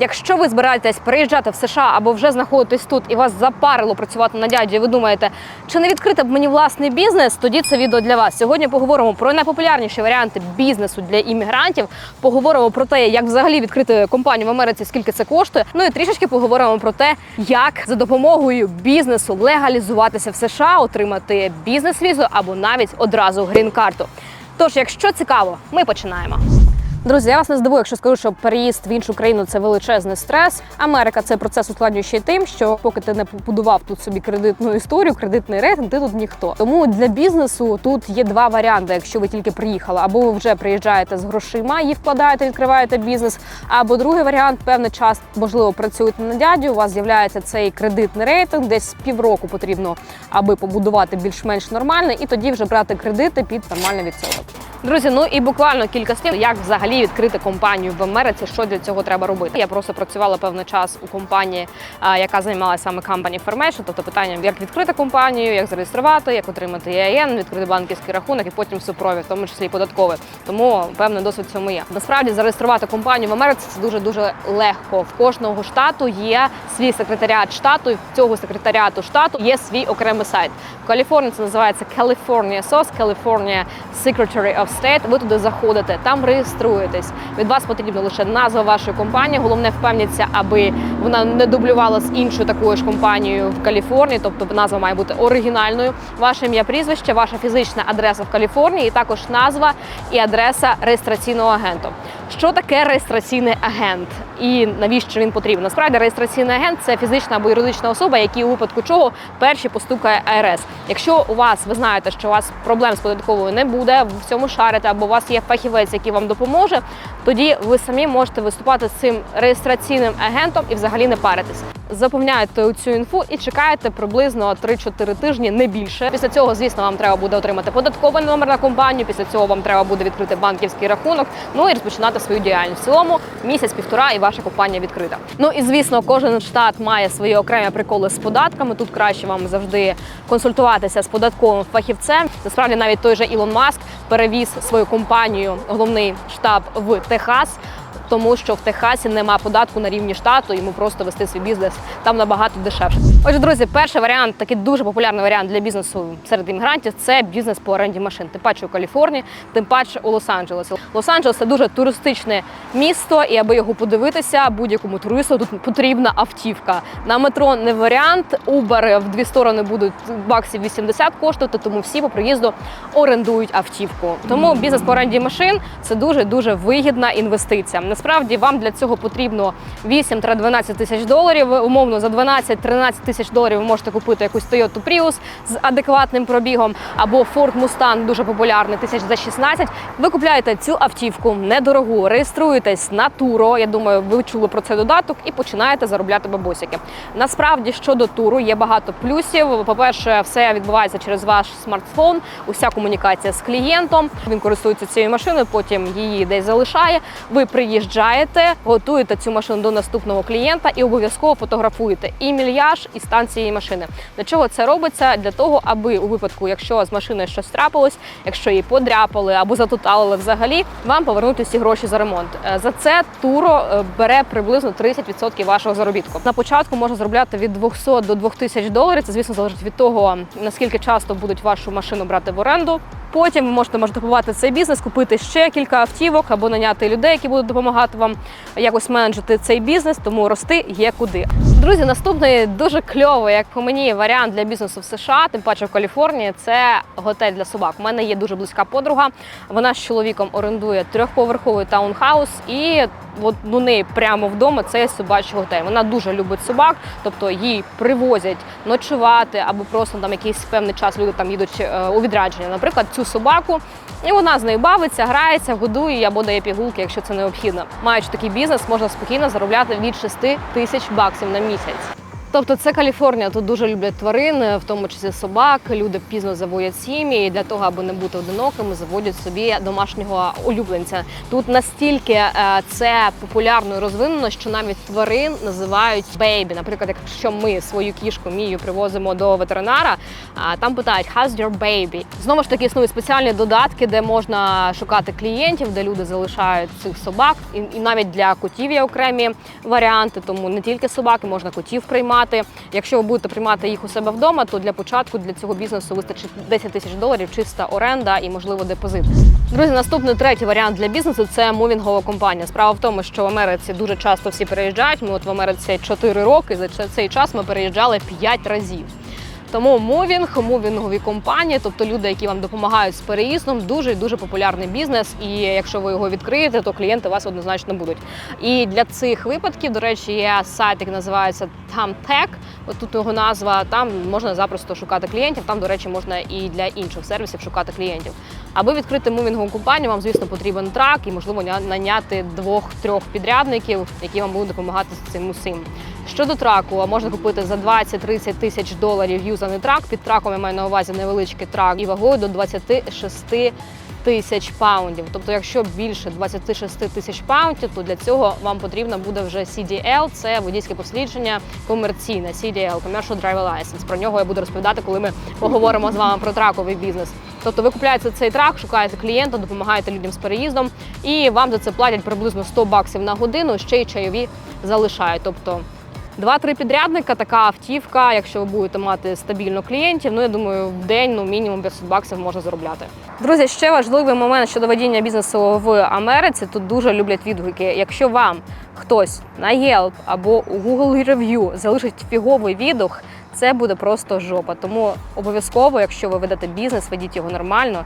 Якщо ви збираєтесь переїжджати в США або вже знаходитесь тут і вас запарило працювати на дяді, і ви думаєте, чи не відкрити б мені власний бізнес, тоді це відео для вас. Сьогодні поговоримо про найпопулярніші варіанти бізнесу для іммігрантів. Поговоримо про те, як взагалі відкрити компанію в Америці, скільки це коштує. Ну і трішечки поговоримо про те, як за допомогою бізнесу легалізуватися в США, отримати бізнес-візу або навіть одразу грін-карту. Тож, якщо цікаво, ми починаємо. Друзі, я вас не здивую, якщо скажу, що переїзд в іншу країну це величезний стрес. Америка цей процес ускладнює ще тим, що поки ти не побудував тут собі кредитну історію, кредитний рейтинг, ти тут ніхто. Тому для бізнесу тут є два варіанти, якщо ви тільки приїхали, або ви вже приїжджаєте з грошима і вкладаєте, відкриваєте бізнес. Або другий варіант, певний час, можливо, працюєте на дядю. У вас з'являється цей кредитний рейтинг, десь півроку потрібно, аби побудувати більш-менш нормальний, і тоді вже брати кредити під нормальний відсоток. Друзі, ну і буквально кілька слів, як взагалі відкрити компанію в Америці, що для цього треба робити. Я просто працювала певний час у компанії, яка займалася саме company information, тобто питанням, як відкрити компанію, як зареєструвати, як отримати EIN, відкрити банківський рахунок і потім супровід, в тому числі і податковий. Тому певний досвід цьому є. Насправді зареєструвати компанію в Америці це дуже дуже легко. В кожного штату є свій секретаріат штату, і в цього секретаріату штату є свій окремий сайт. В Каліфорнії це називається California SOS, California Secretary of State. Ви туди заходите, там реєструєтесь. Від вас потрібна лише назва вашої компанії. Головне впевніться, аби вона не дублювала з іншою такою ж компанією в Каліфорнії, тобто назва має бути оригінальною. Ваше ім'я, прізвище, ваша фізична адреса в Каліфорнії, і також назва і адреса реєстраційного агенту. Що таке реєстраційний агент і навіщо він потрібен? Насправді реєстраційний агент це фізична або юридична особа, який у випадку чого перші постукає АРС. Якщо у вас ви знаєте, що у вас проблем з податковою не буде, в цьому шарите, або у вас є фахівець, який вам допоможе, тоді ви самі можете виступати з цим реєстраційним агентом і взагалі не паритись. Заповняєте цю інфу і чекаєте приблизно 3-4 тижні, не більше. Після цього, звісно, вам треба буде отримати податковий номер на компанію. Після цього вам треба буде відкрити банківський рахунок. Ну і розпочинати свою діяльність. В цілому місяць-півтора, і ваша компанія відкрита. Ну і звісно, кожен штат має свої окремі приколи з податками. Тут краще вам завжди консультуватися з податковим фахівцем. Насправді, навіть той же Ілон Маск перевіз свою компанію, головний штаб в Техас тому що в Техасі нема податку на рівні штату, йому просто вести свій бізнес там набагато дешевше. Отже, друзі, перший варіант, такий дуже популярний варіант для бізнесу серед іммігрантів це бізнес по оренді машин. Тим паче у Каліфорнії, тим паче у Лос-Анджелесі. Лос-Анджелес це дуже туристичне місто, і аби його подивитися, будь-якому туристу тут потрібна автівка. На метро не варіант. Uber в дві сторони будуть баксів 80 коштувати, тому всі по приїзду орендують автівку. Тому бізнес по оренді машин це дуже дуже вигідна інвестиція. Насправді вам для цього потрібно 8-12 тисяч доларів. Умовно за 12-13 тисяч доларів ви можете купити якусь Toyota Prius з адекватним пробігом або Ford Mustang, дуже популярний, тисяч за 16. Ви купляєте цю автівку недорогу, реєструєтесь на туро. Я думаю, ви чули про цей додаток і починаєте заробляти бабосики. Насправді щодо туру є багато плюсів. По-перше, все відбувається через ваш смартфон, уся комунікація з клієнтом. Він користується цією машиною, потім її десь залишає. Ви приїжджаєте, готуєте цю машину до наступного клієнта і обов'язково фотографуєте і мільяж, і стан цієї машини. Для чого це робиться? Для того, аби у випадку, якщо з машиною щось трапилось, якщо її подряпали або затуталили взагалі, вам повернуть усі гроші за ремонт. Е, За це туро е, бере приблизно 30% вашого заробітку. На початку можна заробляти від 200 до 2000 доларів. Це звісно залежить від того, наскільки часто будуть вашу машину брати в оренду. Потім ви можете масштабувати цей бізнес, купити ще кілька автівок або наняти людей, які будуть допомагати вам якось менеджити цей бізнес, тому рости є куди. Друзі, наступний дуже кльовий, як по мені, варіант для бізнесу в США, тим паче в Каліфорнії, це готель для собак. У мене є дуже близька подруга. Вона з чоловіком орендує трьохповерховий таунхаус, і от у неї прямо вдома це собачий готель. Вона дуже любить собак, тобто їй привозять ночувати або просто там якийсь певний час люди там їдуть е, у відрядження, наприклад, цю собаку. І вона з нею бавиться, грається, годує або дає пігулки, якщо це необхідно. Маючи такий бізнес, можна спокійно заробляти від 6 тисяч баксів на місяць. Тобто це Каліфорнія. Тут дуже люблять тварин, в тому числі собак. Люди пізно заводять сім'ї і для того, аби не бути одинокими, заводять собі домашнього улюбленця. Тут настільки е, це популярно і розвинено, що навіть тварин називають бейбі. Наприклад, якщо ми свою кішку мію привозимо до ветеринара, а там питають «How's your baby?». Знову ж таки існують спеціальні додатки, де можна шукати клієнтів, де люди залишають цих собак, і навіть для котів є окремі варіанти. Тому не тільки собаки, можна котів приймати. Якщо ви будете приймати їх у себе вдома, то для початку для цього бізнесу вистачить 10 тисяч доларів, чиста оренда і можливо депозит. Друзі, наступний третій варіант для бізнесу це мувінгова компанія. Справа в тому, що в Америці дуже часто всі переїжджають. Ми от в Америці 4 роки. За цей час ми переїжджали 5 разів. Тому мувінг, мувінгові компанії, тобто люди, які вам допомагають з переїздом, дуже дуже популярний бізнес. І якщо ви його відкриєте, то клієнти у вас однозначно будуть. І для цих випадків, до речі, є сайт, який називається TamTech, От тут його назва. Там можна запросто шукати клієнтів. Там, до речі, можна і для інших сервісів шукати клієнтів. Аби відкрити мувінгову компанію, вам звісно потрібен трак і можливо наняти двох-трьох підрядників, які вам будуть допомагати з цим усім. Щодо траку, можна купити за 20-30 тисяч доларів юзаний трак. Під траком я маю на увазі невеличкий трак і вагою до 26 тисяч паундів. Тобто, якщо більше 26 тисяч паундів, то для цього вам потрібно буде вже CDL, це водійське посвідчення комерційне CDL, Commercial Driver License. Про нього я буду розповідати, коли ми поговоримо з вами про траковий бізнес. Тобто ви купуєте цей трак, шукаєте клієнта, допомагаєте людям з переїздом, і вам за це платять приблизно 100 баксів на годину, ще й чайові залишають. Тобто Два-три підрядника, така автівка, якщо ви будете мати стабільно клієнтів, ну я думаю, в день ну мінімум 500 баксів можна заробляти. Друзі, ще важливий момент щодо ведення бізнесу в Америці. Тут дуже люблять відгуки. Якщо вам хтось на Yelp або у Google Review залишить фіговий відгук, це буде просто жопа. Тому обов'язково, якщо ви ведете бізнес, ведіть його нормально,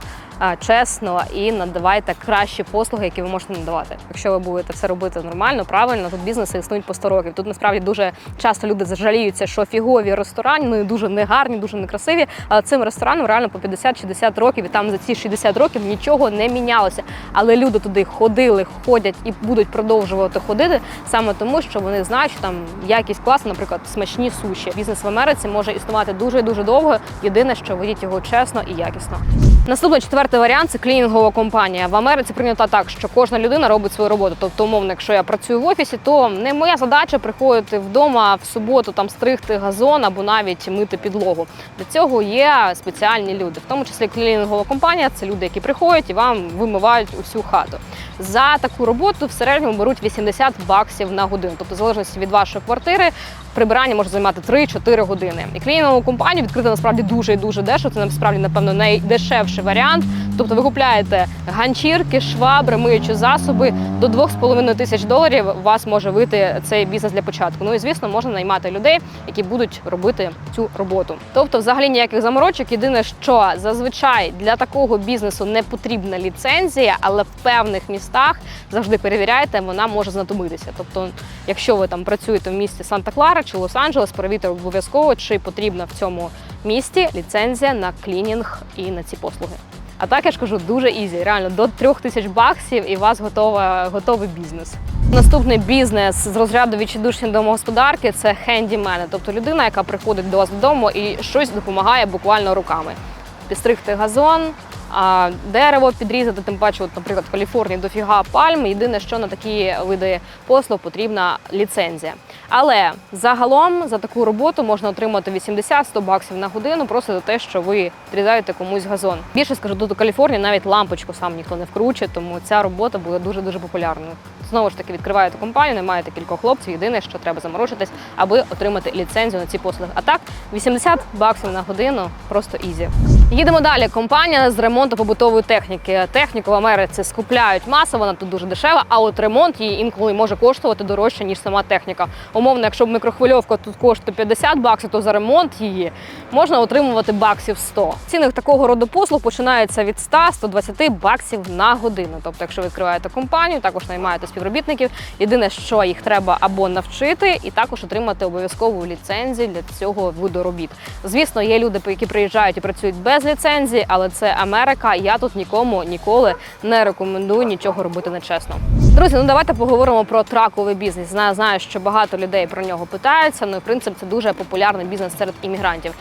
чесно і надавайте кращі послуги, які ви можете надавати. Якщо ви будете все робити нормально, правильно, тут бізнеси існують по 100 років. Тут насправді дуже часто люди зажаліються, що фігові ресторани вони дуже негарні, дуже некрасиві. Але цим ресторанам реально по 50-60 років, і там за ці 60 років нічого не мінялося. Але люди туди ходили, ходять і будуть продовжувати ходити саме тому, що вони знають, що там якість класу, наприклад, смачні суші. Бізнес в Америці може існувати дуже дуже довго. Єдине, що ведіть його чесно і якісно. Наступний четвертий варіант це клінінгова компанія. В Америці прийнято так, що кожна людина робить свою роботу. Тобто, умовно, якщо я працюю в офісі, то не моя задача приходити вдома в суботу, там стригти газон або навіть мити підлогу. Для цього є спеціальні люди, в тому числі клінінгова компанія. Це люди, які приходять і вам вимивають усю хату. За таку роботу в середньому беруть 80 баксів на годину. Тобто, в залежності від вашої квартири, прибирання може займати 3-4 години. І клінінгову компанію відкрити насправді дуже і дуже дешево. Це насправді, напевно, найдешевший варіант. Тобто ви купляєте ганчірки, швабри, миючі засоби до 2,5 тисяч доларів. У вас може вийти цей бізнес для початку. Ну і звісно, можна наймати людей, які будуть робити цю роботу. Тобто, взагалі ніяких заморочок. Єдине, що зазвичай для такого бізнесу не потрібна ліцензія, але в певних містах завжди перевіряйте, вона може знадобитися. Тобто, якщо ви там працюєте в місті Санта-Клара чи Лос-Анджелес, перевірте обов'язково, чи потрібна в цьому місті ліцензія на клінінг і на ці послуги. А так я ж кажу, дуже ізі. Реально до трьох тисяч баксів і у вас готова, готовий бізнес. Наступний бізнес з розряду відчайдушні домогосподарки це хендімени, тобто людина, яка приходить до вас додому і щось допомагає буквально руками. Підстригти газон, а дерево підрізати, тим паче, от, наприклад, в Каліфорнії дофіга пальм. Єдине, що на такі види послуг потрібна ліцензія. Але загалом за таку роботу можна отримати 80-100 баксів на годину просто за те, що ви відрізаєте комусь газон. Більше скажу, тут у Каліфорнії навіть лампочку сам ніхто не вкручує, тому ця робота буде дуже дуже популярною. Знову ж таки, відкриваєте компанію, не маєте кількох хлопців. Єдине, що треба заморочитись, аби отримати ліцензію на ці послуги. А так, 80 баксів на годину просто ізі. Їдемо далі. Компанія з ремонту побутової техніки. Техніку в Америці скупляють масово, вона тут дуже дешева, а от ремонт її інколи може коштувати дорожче, ніж сама техніка. Умовно, якщо мікрохвильовка тут коштує 50 баксів, то за ремонт її можна отримувати баксів 100. Ціни такого роду послуг починаються від 100-120 баксів на годину. Тобто, якщо відкриваєте компанію, також наймаєте співробітників. Єдине, що їх треба або навчити, і також отримати обов'язкову ліцензію для цього виду робіт. Звісно, є люди, які приїжджають і працюють без ліцензії, але це Америка. Я тут нікому ніколи не рекомендую нічого робити нечесно. Друзі, ну давайте поговоримо про траковий бізнес. Знаю, знаю, що багато людей про нього питаються. Ну і в принципі це дуже популярний бізнес серед іммігрантів.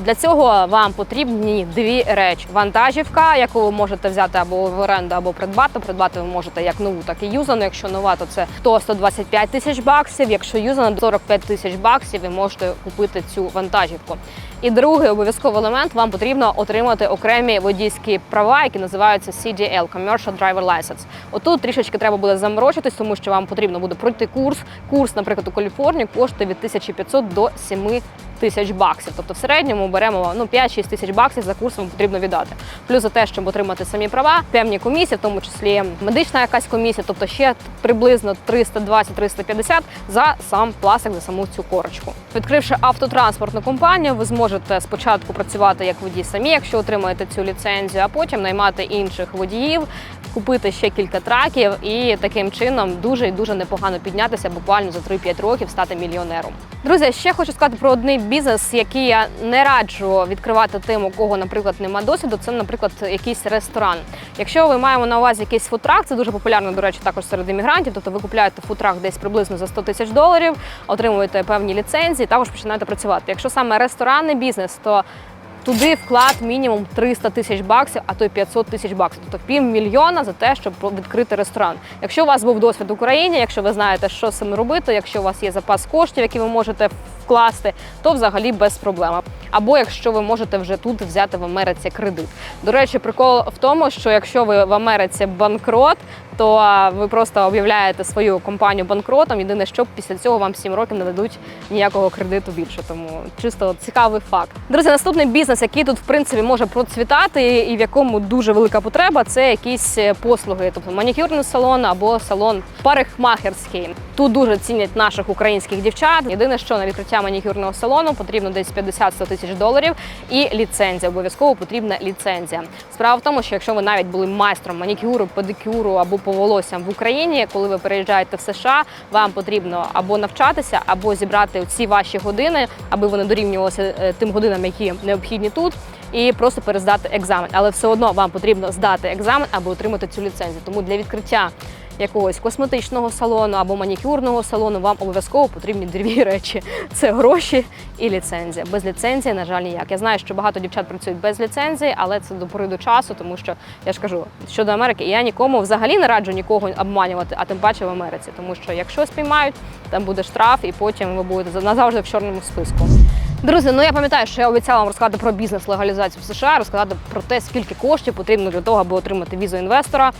Для цього вам потрібні дві речі: вантажівка, яку ви можете взяти або в оренду, або придбати. Придбати ви можете як нову, так і юзану. Якщо нова, то це 100-125 тисяч баксів. Якщо юзана, 45 тисяч баксів, ви можете купити цю вантажівку. І другий обов'язковий елемент вам потрібно отримати окремі водійські права, які називаються CDL – Commercial Driver License. Отут трішечки треба буде заморочитись, тому що вам потрібно буде пройти курс. Курс, наприклад, у Каліфорнії коштує від 1500 до 7 тисяч баксів. Тобто в середньому беремо ну 5-6 тисяч баксів за курс вам потрібно віддати. Плюс за те, щоб отримати самі права, певні комісії, в тому числі медична якась комісія, тобто ще приблизно 320-350 за сам пластик, за саму цю корочку. Відкривши автотранспортну компанію, ви зможете спочатку працювати як водій самі, якщо отримаєте цю ліцензію, а потім наймати інших водіїв. Купити ще кілька траків і таким чином дуже і дуже непогано піднятися, буквально за 3-5 років стати мільйонером. Друзі, ще хочу сказати про один бізнес, який я не раджу відкривати тим, у кого, наприклад, нема досвіду. Це, наприклад, якийсь ресторан. Якщо ви маємо на увазі якийсь футрак, це дуже популярно, до речі, також серед іммігрантів. Тобто ви купуєте футрак десь приблизно за 100 тисяч доларів, отримуєте певні ліцензії, також починаєте працювати. Якщо саме ресторанний бізнес, то Туди вклад мінімум 300 тисяч баксів, а то й 500 тисяч баксів. Тобто півмільйона за те, щоб відкрити ресторан. Якщо у вас був досвід в Україні, якщо ви знаєте, що з цим робити, якщо у вас є запас коштів, які ви можете вкласти, то взагалі без проблем. Або якщо ви можете вже тут взяти в Америці кредит. До речі, прикол в тому, що якщо ви в Америці банкрот, то ви просто об'являєте свою компанію банкротом. Єдине, що після цього вам 7 років не дадуть ніякого кредиту більше. Тому чисто цікавий факт. Друзі, наступний бізнес, який тут в принципі може процвітати, і в якому дуже велика потреба, це якісь е, послуги, тобто манікюрний салон або салон парикмахерський. Тут дуже цінять наших українських дівчат. Єдине, що на відкриття манікюрного салону потрібно десь 50-100 тисяч доларів і ліцензія. Обов'язково потрібна ліцензія. Справа в тому, що якщо ви навіть були майстром манікюру, педикюру або по волоссям в Україні, коли ви переїжджаєте в США, вам потрібно або навчатися, або зібрати ці ваші години, аби вони дорівнювалися е, тим годинам, які необхідні тут. І просто перездати екзамен, але все одно вам потрібно здати екзамен, аби отримати цю ліцензію. Тому для відкриття якогось косметичного салону або манікюрного салону вам обов'язково потрібні дві речі: це гроші і ліцензія. Без ліцензії, на жаль, ніяк. Я знаю, що багато дівчат працюють без ліцензії, але це до пори до часу, тому що я ж кажу, щодо Америки, я нікому взагалі не раджу нікого обманювати, а тим паче в Америці, тому що якщо спіймають, там буде штраф, і потім ви будете назавжди в чорному списку. Друзі, ну я пам'ятаю, що я обіцяла вам розказати про бізнес легалізацію в США, розказати про те, скільки коштів потрібно для того, аби отримати візу інвестора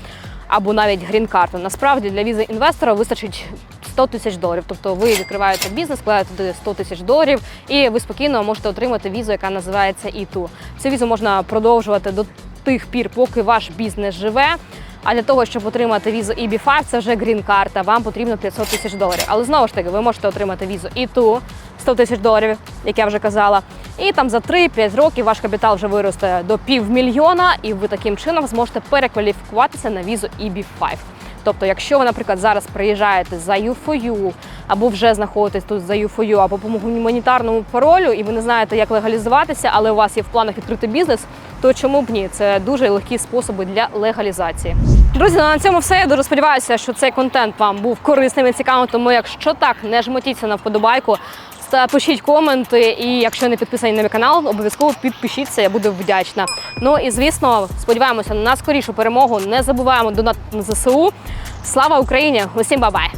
або навіть грін-карту. Насправді для візи інвестора вистачить 100 тисяч доларів. Тобто ви відкриваєте бізнес, вкладаєте туди 100 тисяч доларів, і ви спокійно можете отримати візу, яка називається E2. Цю візу можна продовжувати до тих пір, поки ваш бізнес живе. А для того, щоб отримати візу EB5, це вже грін-карта, вам потрібно 500 тисяч доларів. Але знову ж таки, ви можете отримати візу E2, 100 тисяч доларів, як я вже казала. І там за 3-5 років ваш капітал вже виросте до півмільйона, і ви таким чином зможете перекваліфікуватися на візу EB5. Тобто, якщо ви, наприклад, зараз приїжджаєте за U4U, або вже знаходитесь тут за U4U, або по гуманітарному паролю, і ви не знаєте, як легалізуватися, але у вас є в планах відкрити бізнес, то чому б ні? Це дуже легкі способи для легалізації. Друзі, ну, на цьому все. Я дуже сподіваюся, що цей контент вам був корисним і цікавим. Тому якщо так, не жмотіться на вподобайку. Та пишіть коменти, і якщо не підписані на мій канал, обов'язково підпишіться, я буду вдячна. Ну і звісно, сподіваємося на скорішу перемогу. Не забуваємо донат на ЗСУ. Слава Україні! Усім бабай!